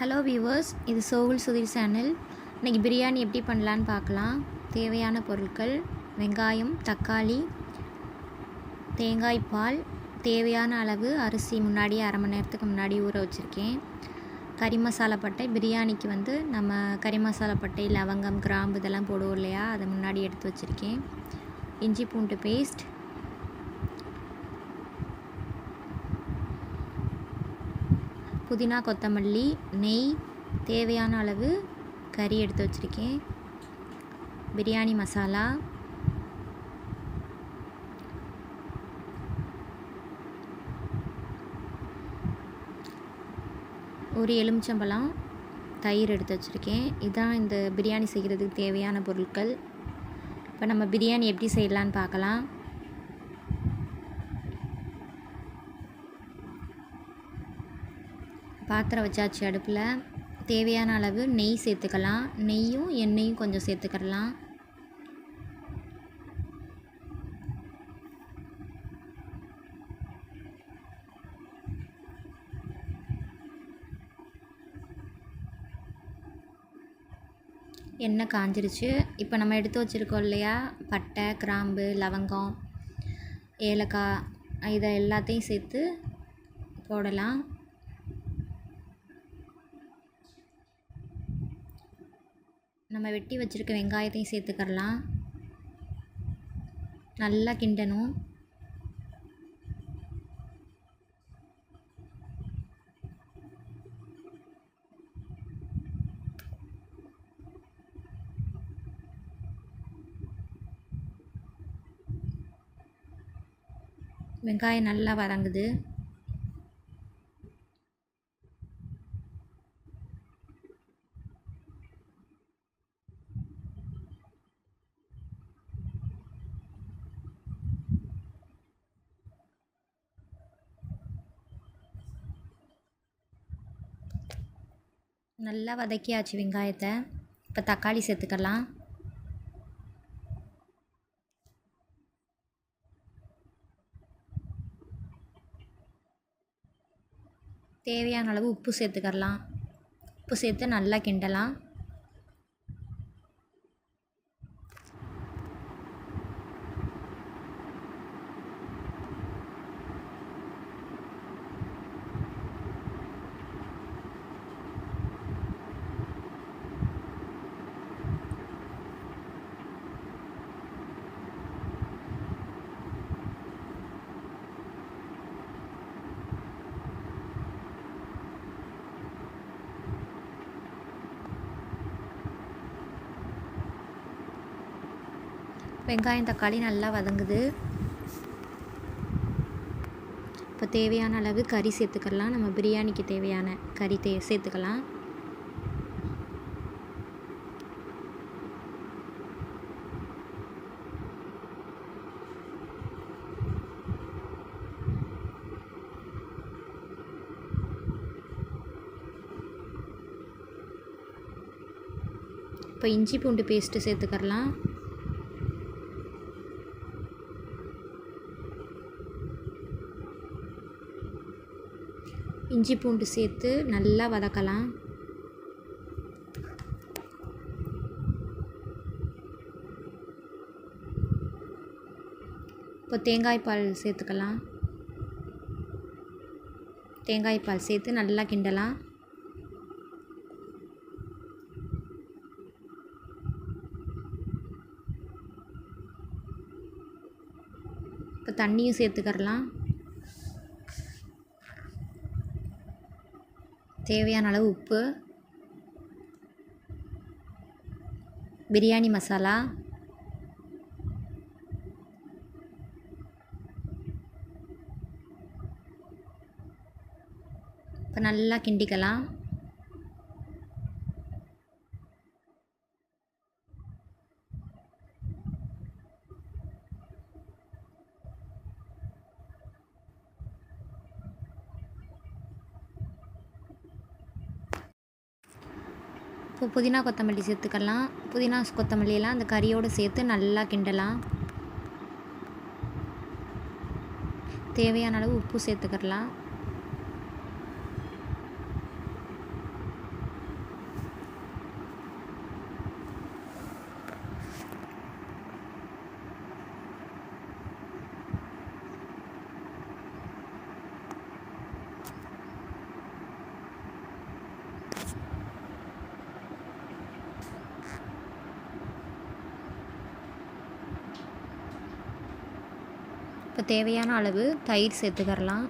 Hello viewers இது சோகுல் Sudhir channel இன்றைக்கி பிரியாணி எப்படி பண்ணலான்னு பார்க்கலாம். தேவையான பொருட்கள் வெங்காயம் தக்காளி தேங்காய் பால் தேவையான அளவு அரிசி முன்னாடி அரை மணி நேரத்துக்கு முன்னாடி ஊற வச்சுருக்கேன். கறி மசாலா பட்டை பிரியாணிக்கு வந்து நம்ம கறி மசாலா பட்டை லவங்கம் கிராம்பு இதெல்லாம் போடுவோம் இல்லையா? அதை முன்னாடி எடுத்து வச்சுருக்கேன். இஞ்சி பூண்டு பேஸ்ட் புதினா கொத்தமல்லி நெய் தேவையான அளவு கறி எடுத்து வச்சுருக்கேன். பிரியாணி மசாலா. ஒரு எலுமிச்சம்பழம் தயிர் எடுத்து வச்சுருக்கேன். இதுதான் இந்த பிரியாணி செய்கிறதுக்கு தேவையான பொருட்கள். இப்போ நம்ம பிரியாணி எப்படி செய்யலான்னு பார்க்கலாம். பாத்திரம் வச்சாச்சு அடுப்பில். தேவையான அளவு நெய் சேர்த்துக்கலாம். நெய்யும் எண்ணெயும் கொஞ்சம் சேர்த்துக்கலாம். எண்ணெய் காஞ்சிருச்சு. இப்போ நம்ம எடுத்து வச்சுருக்கோம் இல்லையா? பட்டை கிராம்பு லவங்கம் ஏலக்காய் இதை எல்லாத்தையும் சேர்த்து போடலாம். நம்ம வெட்டி வச்சுருக்க வெங்காயத்தையும் சேர்த்துக்கரலாம் நல்லா கிண்டணும். வெங்காயம் நல்லா வதங்குது. நல்லா வதக்கியாச்சு வெங்காயத்தை. இப்போ தக்காளி சேர்த்துக்கலாம். தேவையான அளவு உப்பு சேர்த்துக்கலாம். உப்பு சேர்த்து நல்லா கிண்டலாம். வெங்காயம் தக்காளி நல்லா வதங்குது. இப்போ தேவையான அளவு கறி சேர்த்துக்கலாம். நம்ம பிரியாணிக்கு தேவையான கறி தே சேர்த்துக்கலாம். இப்போ இஞ்சி பூண்டு பேஸ்ட்டு சேர்த்துக்கலாம் இஞ்சி பூண்டு சேர்த்து நல்லா வதக்கலாம். இப்போ தேங்காய் பால் சேர்த்துக்கலாம். தேங்காய் பால் சேர்த்து நல்லா கிண்டலாம். இப்போ தண்ணியும் சேர்த்துக்கரலாம் தேவையான அளவு உப்பு பிரியாணி மசாலா இப்போ நல்லா கிண்டிக்கலாம். இப்போ புதினா கொத்தமல்லி சேர்த்துக்கலாம். புதினா கொத்தமல்லியெல்லாம் அந்த கறியோடு சேர்த்து நல்லா கிண்டலாம். தேவையான அளவு உப்பு சேர்த்துக்கலாம் இப்போ தேவையான அளவு தயிர் சேர்த்துக்கரலாம்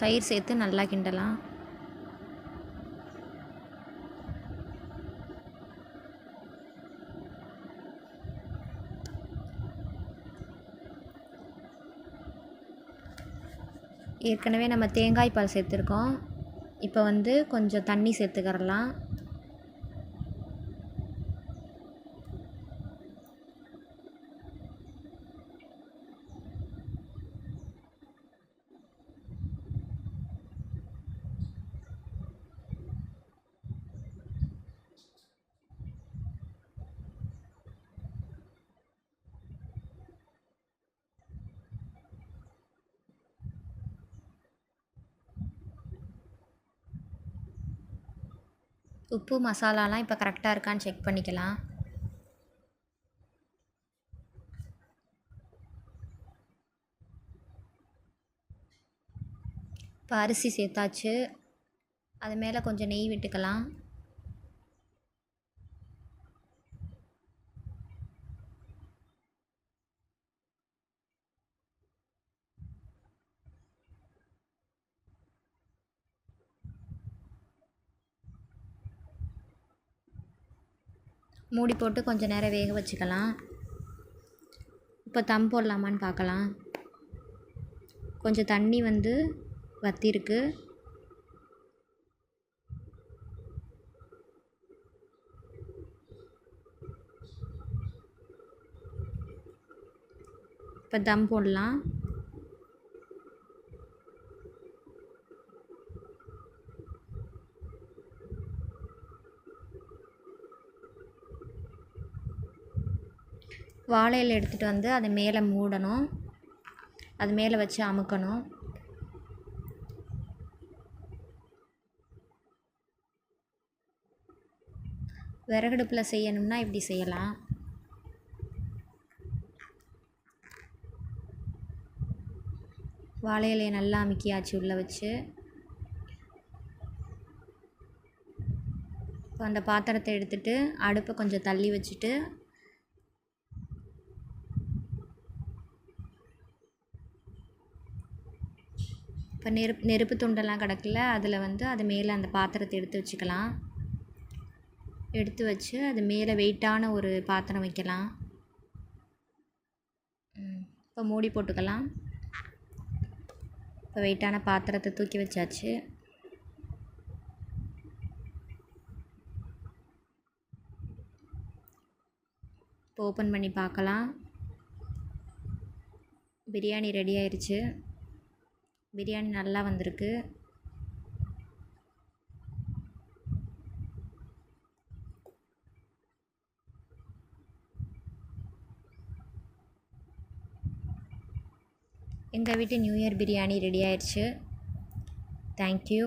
தயிர் சேர்த்து நல்லா கிண்டலாம். ஏற்கனவே நம்ம தேங்காய் பால் சேர்த்துருக்கோம். இப்போ வந்து கொஞ்சம் தண்ணி சேர்த்துக்கரலாம் உப்பு மசாலாலாம் இப்போ கரெக்டாக இருக்கான்னு செக் பண்ணிக்கலாம். இப்போ அரிசி சேர்த்தாச்சு. அது மேலே கொஞ்சம் நெய் விட்டுக்கலாம். மூடி போட்டு கொஞ்சம் நேரம் வேக வச்சுக்கலாம். இப்போ தம் போடலாமான்னு பார்க்கலாம். கொஞ்சம் தண்ணி வந்து வத்திருக்கு. இப்போ தம் போடலாம். வாழை இலை எடுத்துகிட்டு வந்து அதை மேலே மூடணும். அது மேலே வச்சு அமுக்கணும். விறகடுப்பில் செய்யணும்னா இப்படி செய்யலாம். வாழை இலையை நல்லா அமுக்கியாச்சு உள்ளே வச்சு. இப்போ அந்த பாத்திரத்தை எடுத்துகிட்டு அடுப்பை கொஞ்சம் தள்ளி வச்சுட்டு இப்போ நெருப்பு நெருப்பு துண்டெல்லாம் கிடக்குல அதில் வந்து அது மேலே அந்த பாத்திரத்தை எடுத்து வச்சுக்கலாம். எடுத்து வச்சு அது மேலே வெயிட்டான ஒரு பாத்திரம் வைக்கலாம். இப்போ மூடி போட்டுக்கலாம். இப்போ வெயிட்டான பாத்திரத்தை தூக்கி வச்சாச்சு. இப்போ ஓப்பன் பண்ணி பார்க்கலாம். பிரியாணி ரெடி ஆயிடுச்சு பிரியாணி நல்லா வந்திருக்கு. எங்கள் வீட்டு நியூ இயர் பிரியாணி ரெடி ஆயிடுச்சு. Thank you